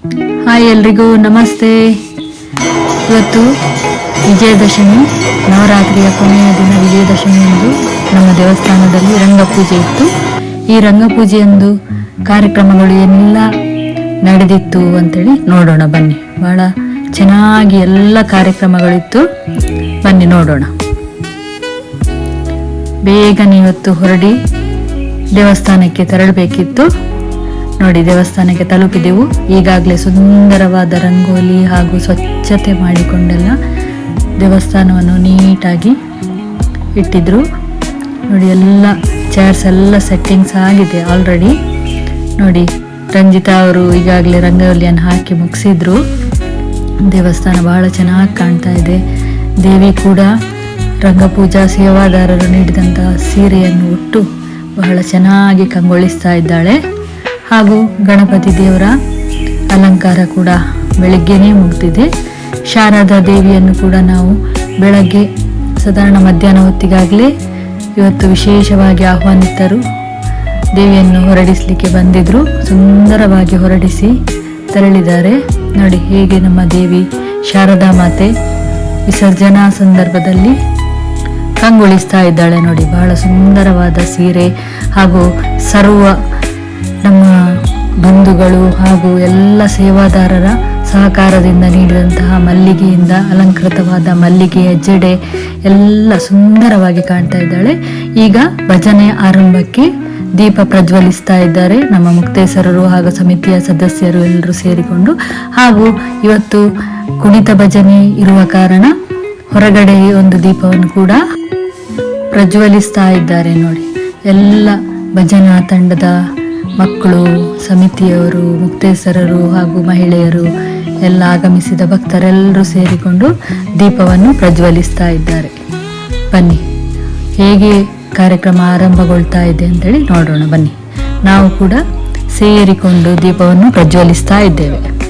Hi ಎಲ್ರಿಗೂ, ನಮಸ್ತೆ. ಇವತ್ತು ವಿಜಯದಶಮಿ, ನವರಾತ್ರಿಯ ಕೊನೆಯ ದಿನ ವಿಜಯದಶಮಿಯಂದು ನಮ್ಮ ದೇವಸ್ಥಾನದಲ್ಲಿ ರಂಗಪೂಜೆ ಇತ್ತು. ಈ ರಂಗಪೂಜೆಯಂದು ಕಾರ್ಯಕ್ರಮಗಳು ಎಲ್ಲ ನಡೆದಿತ್ತು ಅಂತೇಳಿ ನೋಡೋಣ, ಬನ್ನಿ. ಬಹಳ ಚೆನ್ನಾಗಿ ಎಲ್ಲ ಕಾರ್ಯಕ್ರಮಗಳಿತ್ತು. ಬನ್ನಿ, ನೋಡೋಣ. ಬೇಗನೆ ಇವತ್ತು ಹೊರಡಿ ದೇವಸ್ಥಾನಕ್ಕೆ ತೆರಳಬೇಕಿತ್ತು. ನೋಡಿ ದೇವಸ್ಥಾನಕ್ಕೆ ತಲುಪಿದೆವು. ಈಗಾಗಲೇ ಸುಂದರವಾದ ರಂಗೋಲಿ ಹಾಗೂ ಸ್ವಚ್ಛತೆ ಮಾಡಿಕೊಂಡೆಲ್ಲ ದೇವಸ್ಥಾನವನ್ನು ನೀಟಾಗಿ ಇಟ್ಟಿದ್ರು. ನೋಡಿ ಎಲ್ಲ ಚೇರ್ಸ್ ಎಲ್ಲ ಸೆಟ್ಟಿಂಗ್ಸ್ ಆಗಿದೆ ಆಲ್ರೆಡಿ ನೋಡಿ ರಂಜಿತಾ ಅವರು ಈಗಾಗಲೇ ರಂಗೋಲಿಯನ್ನು ಹಾಕಿ ಮುಗಿಸಿದ್ರು. ದೇವಸ್ಥಾನ ಬಹಳ ಚೆನ್ನಾಗಿ ಕಾಣ್ತಾ ಇದೆ. ದೇವಿ ಕೂಡ ರಂಗಪೂಜಾ ಸೇವಾದಾರರು ನೀಡಿದಂತಹ ಸೀರೆಯನ್ನು ಉಟ್ಟು ಬಹಳ ಚೆನ್ನಾಗಿ ಕಂಗೊಳಿಸ್ತಾ ಇದ್ದಾಳೆ. ಹಾಗೂ ಗಣಪತಿ ದೇವರ ಅಲಂಕಾರ ಕೂಡ ಬೆಳಗ್ಗೆನೇ ಮುಗ್ದಿದೆ. ಶಾರದಾ ದೇವಿಯನ್ನು ಕೂಡ ನಾವು ಬೆಳಗ್ಗೆ, ಸಾಧಾರಣ ಮಧ್ಯಾಹ್ನ ಹೊತ್ತಿಗಾಗಲೇ ಇವತ್ತು ವಿಶೇಷವಾಗಿ ಆಹ್ವಾನಿತರು ದೇವಿಯನ್ನು ಹೊರಡಿಸಲಿಕ್ಕೆ ಬಂದಿದ್ರು. ಸುಂದರವಾಗಿ ಹೊರಡಿಸಿ ತೆರಳಿದ್ದಾರೆ. ನೋಡಿ, ಹೇಗೆ ನಮ್ಮ ದೇವಿ ಶಾರದಾ ಮಾತೆ ವಿಸರ್ಜನಾ ಸಂದರ್ಭದಲ್ಲಿ ಕಂಗೊಳಿಸ್ತಾ ಇದ್ದಾಳೆ ನೋಡಿ. ಬಹಳ ಸುಂದರವಾದ ಸೀರೆ ಹಾಗೂ ಸರ್ವ ನಮ್ಮ ಬಂಧುಗಳು ಹಾಗೂ ಎಲ್ಲ ಸೇವಾದಾರರ ಸಹಕಾರದಿಂದ ನೀಡಿದಂತಹ ಮಲ್ಲಿಗೆಯಿಂದ ಅಲಂಕೃತವಾದ ಮಲ್ಲಿಗೆಯ ಜಡೆ ಎಲ್ಲ ಸುಂದರವಾಗಿ ಕಾಣ್ತಾ ಇದ್ದಾಳೆ. ಈಗ ಭಜನೆ ಆರಂಭಕ್ಕೆ ದೀಪ ಪ್ರಜ್ವಲಿಸ್ತಾ ಇದ್ದಾರೆ. ನಮ್ಮ ಮುಕ್ತೇಶ್ವರರು ಹಾಗೂ ಸಮಿತಿಯ ಸದಸ್ಯರು ಎಲ್ಲರೂ ಸೇರಿಕೊಂಡು. ಹಾಗೂ ಇವತ್ತು ಕುಣಿತ ಭಜನೆ ಇರುವ ಕಾರಣ ಹೊರಗಡೆ ಒಂದು ದೀಪವನ್ನು ಕೂಡ ಪ್ರಜ್ವಲಿಸ್ತಾ ಇದ್ದಾರೆ ನೋಡಿ. ಎಲ್ಲ ಭಜನಾ ತಂಡದ ಮಕ್ಕಳು, ಸಮಿತಿಯವರು, ಮುಕ್ತೇಸರರು ಹಾಗೂ ಮಹಿಳೆಯರು ಎಲ್ಲ ಆಗಮಿಸಿದ ಭಕ್ತರೆಲ್ಲರೂ ಸೇರಿಕೊಂಡು ದೀಪವನ್ನು ಪ್ರಜ್ವಲಿಸ್ತಾ ಇದ್ದಾರೆ. ಬನ್ನಿ. ಹೇಗೆ ಕಾರ್ಯಕ್ರಮ ಆರಂಭಗೊಳ್ತಾ ಇದೆ ಅಂತೇಳಿ ನೋಡೋಣ. ಬನ್ನಿ. ನಾವು ಕೂಡ ಸೇರಿಕೊಂಡು ದೀಪವನ್ನು ಪ್ರಜ್ವಲಿಸ್ತಾ ಇದ್ದೇವೆ.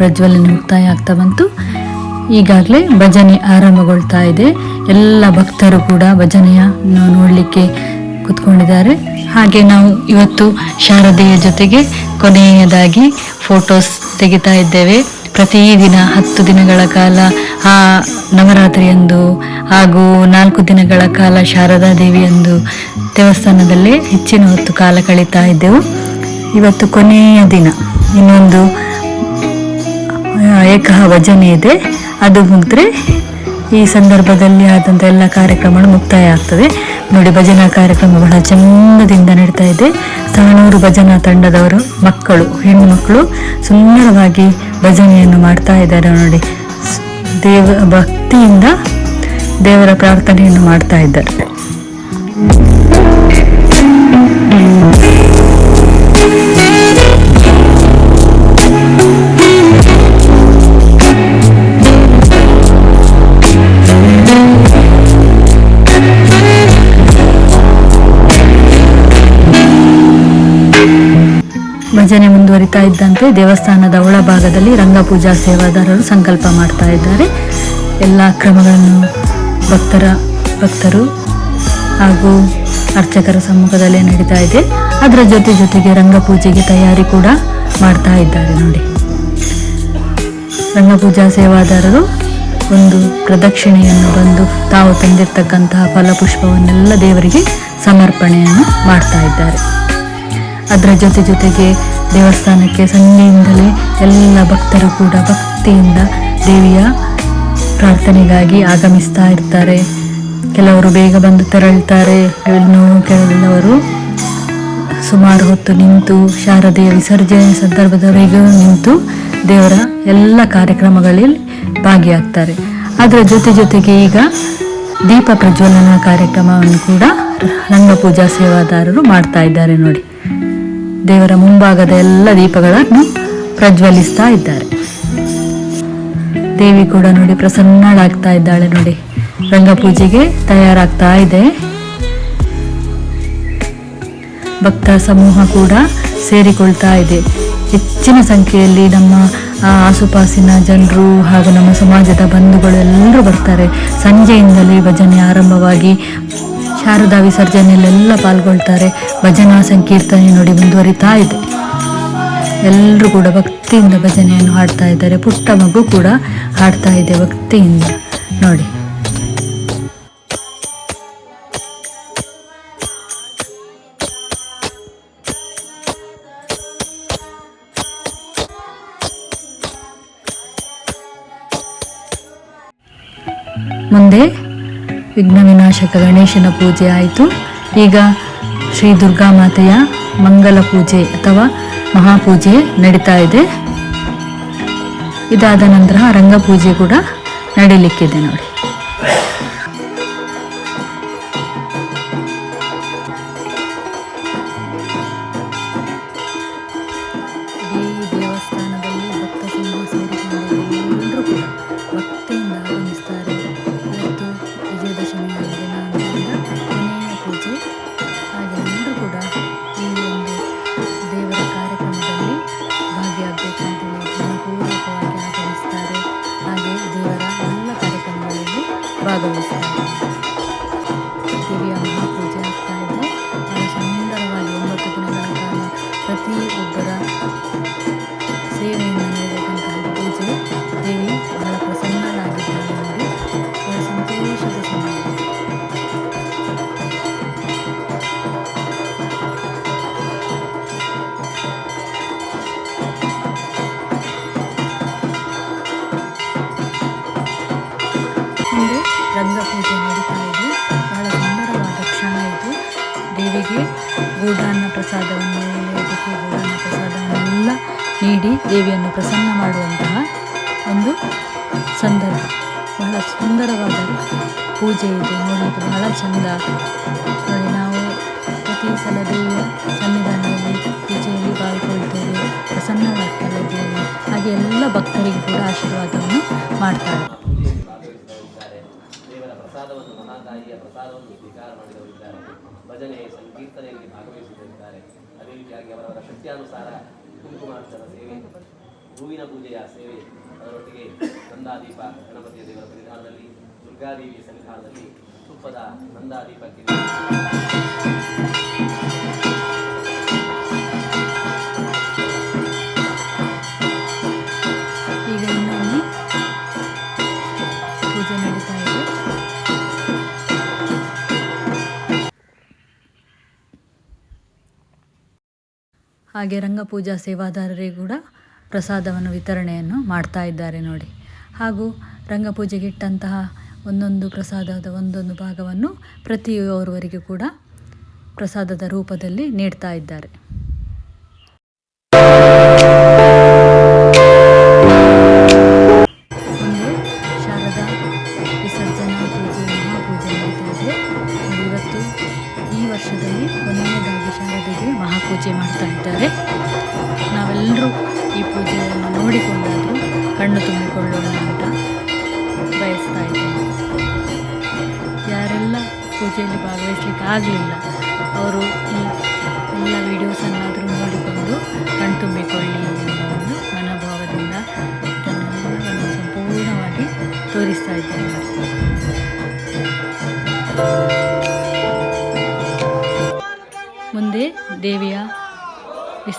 ಪ್ರಜ್ವಲನೆ ಮುಕ್ತಾಯ ಆಗ್ತಾ ಬಂತು. ಈಗಾಗಲೇ ಭಜನೆ ಆರಂಭಗೊಳ್ತಾ ಇದೆ. ಎಲ್ಲ ಭಕ್ತರು ಕೂಡ ಭಜನೆಯ ನೋಡಲಿಕ್ಕೆ ಕುತ್ಕೊಂಡಿದ್ದಾರೆ. ಹಾಗೆ ನಾವು ಇವತ್ತು ಶಾರದೆಯ ಜೊತೆಗೆ ಕೊನೆಯದಾಗಿ ಫೋಟೋಸ್ ತೆಗಿತಾ ಇದ್ದೇವೆ. ಪ್ರತಿದಿನ ಹತ್ತು ದಿನಗಳ ಕಾಲ ಆ ನವರಾತ್ರಿಯಂದು ಹಾಗೂ ನಾಲ್ಕು ದಿನಗಳ ಕಾಲ ಶಾರದಾ ದೇವಿಯಂದು ದೇವಸ್ಥಾನದಲ್ಲೇ ಹೆಚ್ಚಿನ ಹೊತ್ತು ಕಾಲ ಕಳೀತಾ ಇದ್ದೆವು. ಇವತ್ತು ಕೊನೆಯ ದಿನ. ಇನ್ನೊಂದು ಏಕಹ ಭಜನೆ ಇದೆ. ಅದು ಮುಗಿದ್ರೆ ಈ ಸಂದರ್ಭದಲ್ಲಿ ಆದಂಥ ಎಲ್ಲ ಕಾರ್ಯಕ್ರಮಗಳು ಮುಕ್ತಾಯ ಆಗ್ತದೆ. ನೋಡಿ, ಭಜನಾ ಕಾರ್ಯಕ್ರಮ ಬಹಳ ಚಂದದಿಂದ ನಡೀತಾ ಇದೆ. ಸಾಣೂರು ಭಜನಾ ತಂಡದವರು, ಮಕ್ಕಳು, ಹೆಣ್ಣು ಮಕ್ಕಳು ಸುಂದರವಾಗಿ ಭಜನೆಯನ್ನು ಮಾಡ್ತಾ ಇದ್ದಾರೆ ನೋಡಿ. ದೇವ ಭಕ್ತಿಯಿಂದ ದೇವರ ಪ್ರಾರ್ಥನೆಯನ್ನು ಮಾಡ್ತಾ ಇದ್ದಾರೆ. ಮುಂದುವರಿತಾ ಇದ್ದಂತೆ ದೇವಸ್ಥಾನದ ಒಳಭಾಗದಲ್ಲಿ ರಂಗಪೂಜಾ ಸೇವಾದಾರರು ಸಂಕಲ್ಪ ಮಾಡ್ತಾ ಇದ್ದಾರೆ. ಎಲ್ಲ ಕ್ರಮಗಳನ್ನು ಭಕ್ತರ, ಭಕ್ತರು ಹಾಗೂ ಅರ್ಚಕರ ಸಮ್ಮುಖದಲ್ಲೇ ನಡೀತಾ ಇದೆ. ಅದರ ಜೊತೆ ಜೊತೆಗೆ ರಂಗಪೂಜೆಗೆ ತಯಾರಿ ಕೂಡ ಮಾಡ್ತಾ ಇದ್ದಾರೆ ನೋಡಿ. ರಂಗಪೂಜಾ ಸೇವಾದಾರರು ಒಂದು ಪ್ರದಕ್ಷಿಣೆಯನ್ನು ಬಂದು ತಾವು ತಂದಿರ್ತಕ್ಕಂತಹ ಫಲಪುಷ್ಪವನ್ನೆಲ್ಲ ದೇವರಿಗೆ ಸಮರ್ಪಣೆಯನ್ನು ಮಾಡ್ತಾ ಇದ್ದಾರೆ. ಅದರ ಜೊತೆ ಜೊತೆಗೆ ದೇವಸ್ಥಾನಕ್ಕೆ ಸಂಜೆಯಿಂದಲೇ ಎಲ್ಲ ಭಕ್ತರು ಕೂಡ ಭಕ್ತಿಯಿಂದ ದೇವಿಯ ಪ್ರಾರ್ಥನೆಗಾಗಿ ಆಗಮಿಸ್ತಾ ಇರ್ತಾರೆ. ಕೆಲವರು ಬೇಗ ಬಂದು ತೆರಳ್ತಾರೆ. ಇನ್ನು ಕೆಲವರು ಸುಮಾರು ಹೊತ್ತು ನಿಂತು ಶಾರದೆಯ ವಿಸರ್ಜನೆ ಸಂದರ್ಭದವರೆಗೂ ನಿಂತು ದೇವರ ಎಲ್ಲ ಕಾರ್ಯಕ್ರಮಗಳಲ್ಲಿ ಭಾಗಿಯಾಗ್ತಾರೆ. ಅದರ ಜೊತೆ ಜೊತೆಗೆ ಈಗ ದೀಪ ಪ್ರಜ್ವಲನ ಕಾರ್ಯಕ್ರಮವನ್ನು ಕೂಡ ರಂಗಪೂಜಾ ಸೇವಾದಾರರು ಮಾಡ್ತಾ ಇದ್ದಾರೆ ನೋಡಿ. ದೇವರ ಮುಂಭಾಗದ ಎಲ್ಲ ದೀಪಗಳನ್ನು ಪ್ರಜ್ವಲಿಸ್ತಾ ಇದ್ದಾರೆ. ದೇವಿ ಕೂಡ ನೋಡಿ ಪ್ರಸನ್ನಳಾಗ್ತಾ ಇದ್ದಾಳೆ ನೋಡಿ. ರಂಗಪೂಜೆಗೆ ತಯಾರಾಗ್ತಾ ಇದೆ. ಭಕ್ತ ಸಮೂಹ ಕೂಡ ಸೇರಿಕೊಳ್ತಾ ಇದೆ. ಹೆಚ್ಚಿನ ಸಂಖ್ಯೆಯಲ್ಲಿ ನಮ್ಮ ಆಸುಪಾಸಿನ ಜನರು ಹಾಗೂ ನಮ್ಮ ಸಮಾಜದ ಬಂಧುಗಳು ಎಲ್ಲರೂ ಬರ್ತಾರೆ. ಸಂಜೆಯಿಂದಲೇ ಭಜನೆ ಆರಂಭವಾಗಿ ಶಾರದಾ ವಿಸರ್ಜನೆಯಲ್ಲೆಲ್ಲ ಪಾಲ್ಗೊಳ್ತಾರೆ. ಭಜನಾ ಸಂಕೀರ್ತನೆ ನೋಡಿ ಮುಂದುವರಿತಾ ಇದೆ. ಎಲ್ಲರೂ ಕೂಡ ಭಕ್ತಿಯಿಂದ ಭಜನೆಯನ್ನು ಹಾಡ್ತಾ ಇದ್ದಾರೆ. ಪುಟ್ಟ ಮಗು ಕೂಡ ಹಾಡ್ತಾ ಇದೆ ಭಕ್ತಿಯಿಂದ. ನೋಡಿ. ಮುಂದೆ ವಿಘ್ನ ವಿನಾಶಕ ಗಣೇಶನ ಪೂಜೆ ಆಯಿತು. ಈಗ ಶ್ರೀ ದುರ್ಗಾ ಮಾತೆಯ ಮಂಗಲ ಪೂಜೆ ಅಥವಾ ಮಹಾಪೂಜೆ ನಡೀತಾ ಇದೆ. ಇದಾದ ನಂತರ ರಂಗಪೂಜೆ ಕೂಡ ನಡೀಲಿಕ್ಕಿದೆ ನೋಡಿ. ಭಾಗವಹಿಸ್ತಾರೆ ದೇವಿಯ ಮಹಾಪೂಜೆ ದೇವಿಗೆ ಗೋದಾನ ಪ್ರಸಾದವನ್ನು ನೈವೇದ್ಯಕ್ಕೆ ಗೋದಾನ ಪ್ರಸಾದವನ್ನೆಲ್ಲ ನೀಡಿ ದೇವಿಯನ್ನು ಪ್ರಸನ್ನ ಮಾಡುವಂತಹ ಒಂದು ಸಂದರ್ಭ. ಬಹಳ ಸುಂದರವಾದ ಪೂಜೆ ಇದೆ. ನೋಡಲಿಕ್ಕೆ ಬಹಳ ಚಂದ. ನೋಡಿ, ನಾವು ಪ್ರತಿ ಸಲ ದೇವಿಯ ಸನ್ನಿಧಾನದಲ್ಲಿ ಪೂಜೆಯಲ್ಲಿ ಪಾಲ್ಗೊಳ್ತೇವೆ ಪ್ರಸನ್ನವಾಗ್ತಾರೆ ದೇವಿ. ಹಾಗೆ ಎಲ್ಲ ಭಕ್ತರಿಗೆ ಕೂಡ ಆಶೀರ್ವಾದವನ್ನು ಮಾಡ್ತಾಳೆ ಇದ್ದಾರೆ ದೇವರ ಪ್ರಸಾದವನ್ನು ಮಹಾತಾಯಿಯ ಪ್ರಸಾದವನ್ನು ಸ್ವೀಕಾರ ಮಾಡಿದವರಿದ್ದಾರೆ ಭಜನೆ, ಸಂಕೀರ್ತನೆಯಲ್ಲಿ ಭಾಗವಹಿಸುತ್ತಿದ್ದಾರೆ. ಅದೇ ರೀತಿಯಾಗಿ ಅವರವರ ಶಕ್ತಿಯಾನುಸಾರ ಕುಂಕುಮಾರ್ಚನ ಸೇವೆ, ಹೂವಿನ ಪೂಜೆಯ ಸೇವೆ, ಅದರೊಟ್ಟಿಗೆ ನಂದಾದೀಪ, ಗಣಪತಿಯ ದೇವರ ಸನ್ನಿಧಾನದಲ್ಲಿ ದುರ್ಗಾದೇವಿಯ ಸನ್ನಿಧಾನದಲ್ಲಿ ತುಪ್ಪದ ನಂದಾದೀಪಕ್ಕೆ ಹಾಗೆ ರಂಗಪೂಜಾ ಸೇವಾದಾರರಿಗೆ ಕೂಡ ಪ್ರಸಾದವನ್ನು ವಿತರಣೆಯನ್ನು ಮಾಡ್ತಾ ಇದ್ದಾರೆ ನೋಡಿ. ಹಾಗೂ ರಂಗಪೂಜೆಗೆ ಇಟ್ಟಂತಹ ಒಂದೊಂದು ಪ್ರಸಾದದ ಒಂದೊಂದು ಭಾಗವನ್ನು ಪ್ರತಿಯೋರ್ವರಿಗೂ ಕೂಡ ಪ್ರಸಾದದ ರೂಪದಲ್ಲಿ ನೀಡ್ತಾ ಇದ್ದಾರೆ. ಮಹಾಪೂಜೆ ಮಾಡ್ತಾ ಇದ್ದಾರೆ. ನಾವೆಲ್ಲರೂ ಈ ಪೂಜೆಯನ್ನು ನೋಡಿಕೊಂಡಾದರೂ ಕಣ್ಣು ತುಂಬಿಕೊಳ್ಳೋಣ ಅಂತ ಬಯಸ್ತಾ ಇದ್ದೇನೆ. ಯಾರೆಲ್ಲ ಪೂಜೆಯಲ್ಲಿ ಭಾಗವಹಿಸ್ಲಿಕ್ಕೆ ಆಗಲಿಲ್ಲ, ಅವರು ಈ ಎಲ್ಲ ವಿಡಿಯೋಸನ್ನಾದರೂ ನೋಡಿಕೊಂಡು ಕಣ್ತುಂಬಿಕೊಳ್ಳಿ ತುಂಬಿಕೊಳ್ಳಿ ಒಂದು ಮನೋಭಾವದಿಂದ ತನ್ನೆಲ್ಲವನ್ನು ಸಂಪೂರ್ಣವಾಗಿ ತೋರಿಸ್ತಾ ಇದ್ದೇನೆ. ಮುಂದೆ ದೇವಿಯ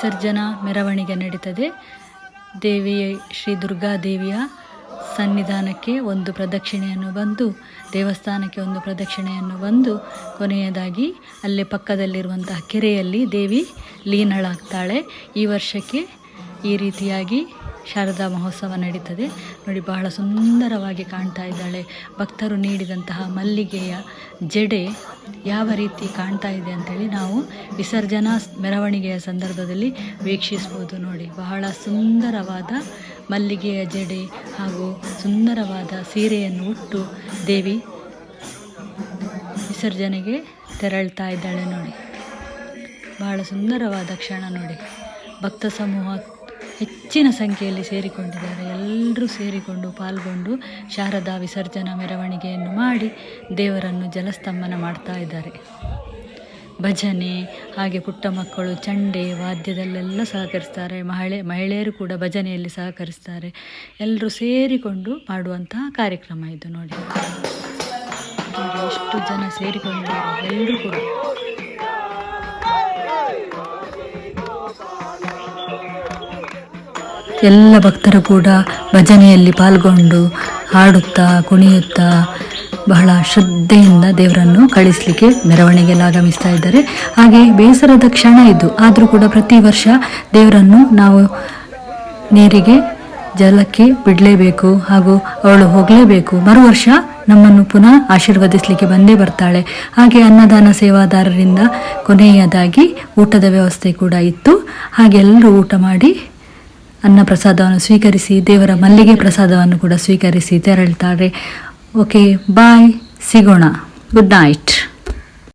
ವಿಸರ್ಜನಾ ಮೆರವಣಿಗೆ ನಡೀತದೆ. ದೇವಿ ಶ್ರೀ ದುರ್ಗಾ ದೇವಿಯ ಸನ್ನಿಧಾನಕ್ಕೆ ಒಂದು ಪ್ರದಕ್ಷಿಣೆಯನ್ನು ಬಂದು, ದೇವಸ್ಥಾನಕ್ಕೆ ಒಂದು ಪ್ರದಕ್ಷಿಣೆಯನ್ನು ಬಂದು, ಕೊನೆಯದಾಗಿ ಅಲ್ಲೇ ಪಕ್ಕದಲ್ಲಿರುವಂತಹ ಕೆರೆಯಲ್ಲಿ ದೇವಿ ಲೀನಳಾಗ್ತಾಳೆ. ಈ ವರ್ಷಕ್ಕೆ ಈ ರೀತಿಯಾಗಿ ಶಾರದಾ ಮಹೋತ್ಸವ ನಡೀತದೆ. ನೋಡಿ, ಬಹಳ ಸುಂದರವಾಗಿ ಕಾಣ್ತಾ ಇದ್ದಾಳೆ. ಭಕ್ತರು ನೀಡಿದಂತಹ ಮಲ್ಲಿಗೆಯ ಜಡೆ ಯಾವ ರೀತಿ ಕಾಣ್ತಾ ಇದೆ ಅಂತೇಳಿ ನಾವು ವಿಸರ್ಜನಾ ಮೆರವಣಿಗೆಯ ಸಂದರ್ಭದಲ್ಲಿ ವೀಕ್ಷಿಸ್ಬೋದು ನೋಡಿ. ಬಹಳ ಸುಂದರವಾದ ಮಲ್ಲಿಗೆಯ ಜಡೆ ಹಾಗೂ ಸುಂದರವಾದ ಸೀರೆಯನ್ನು ಉಟ್ಟು ದೇವಿ ವಿಸರ್ಜನೆಗೆ ತೆರಳ್ತಾ ಇದ್ದಾಳೆ ನೋಡಿ. ಬಹಳ ಸುಂದರವಾದ ಕ್ಷಣ ನೋಡಿ. ಭಕ್ತ ಸಮೂಹ ಹೆಚ್ಚಿನ ಸಂಖ್ಯೆಯಲ್ಲಿ ಸೇರಿಕೊಂಡಿದ್ದಾರೆ. ಎಲ್ಲರೂ ಸೇರಿಕೊಂಡು ಪಾಲ್ಗೊಂಡು ಶಾರದಾ ವಿಸರ್ಜನಾ ಮೆರವಣಿಗೆಯನ್ನು ಮಾಡಿ ದೇವರನ್ನು ಜಲಸ್ತಂಭನ ಮಾಡ್ತಾ ಇದ್ದಾರೆ. ಭಜನೆ, ಹಾಗೆ ಪುಟ್ಟ ಮಕ್ಕಳು ಚಂಡೆ, ವಾದ್ಯದಲ್ಲೆಲ್ಲ ಸಹಕರಿಸ್ತಾರೆ. ಮಹಿಳೆ, ಮಹಿಳೆಯರು ಕೂಡ ಭಜನೆಯಲ್ಲಿ ಸಹಕರಿಸ್ತಾರೆ. ಎಲ್ಲರೂ ಸೇರಿಕೊಂಡು ಮಾಡುವಂತಹ ಕಾರ್ಯಕ್ರಮ ಇದು ನೋಡಿ. ಎಷ್ಟು ಜನ ಸೇರಿಕೊಂಡಿದ್ದಾರೆ. ಎಲ್ಲರೂ ಕೂಡ. ಎಲ್ಲ ಭಕ್ತರು ಕೂಡ ಭಜನೆಯಲ್ಲಿ ಪಾಲ್ಗೊಂಡು ಹಾಡುತ್ತಾ, ಕುಣಿಯುತ್ತಾ ಬಹಳ ಶ್ರದ್ಧೆಯಿಂದ ದೇವರನ್ನು ಕಳಿಸಲಿಕ್ಕೆ ಮೆರವಣಿಗೆಯಲ್ಲಿ ಆಗಮಿಸ್ತಾ ಇದ್ದಾರೆ. ಹಾಗೆ ಬೇಸರದ ಕ್ಷಣ ಇದು. ಆದರೂ ಕೂಡ ಪ್ರತಿ ವರ್ಷ ದೇವರನ್ನು ನಾವು ನೀರಿಗೆ, ಜಲಕ್ಕೆ ಬಿಡಲೇಬೇಕು ಹಾಗೂ ಅವಳು ಹೋಗಲೇಬೇಕು. ಮರು ವರ್ಷ ನಮ್ಮನ್ನು ಪುನಃ ಆಶೀರ್ವದಿಸಲಿಕ್ಕೆ ಬಂದೇ ಬರ್ತಾಳೆ. ಹಾಗೆ ಅನ್ನದಾನ ಸೇವಾದಾರರಿಂದ ಕೊನೆಯದಾಗಿ ಊಟದ ವ್ಯವಸ್ಥೆ ಕೂಡ ಇತ್ತು. ಹಾಗೆಲ್ಲರೂ ಊಟ ಮಾಡಿ ಅನ್ನ ಪ್ರಸಾದವನ್ನು ಸ್ವೀಕರಿಸಿ ದೇವರ ಮಲ್ಲಿಗೆ ಪ್ರಸಾದವನ್ನು ಕೂಡ ಸ್ವೀಕರಿಸಿ ತೆರಳುತ್ತಾರೆ ಓಕೆ ಬಾಯ್ ಸಿಗೋಣ. Good night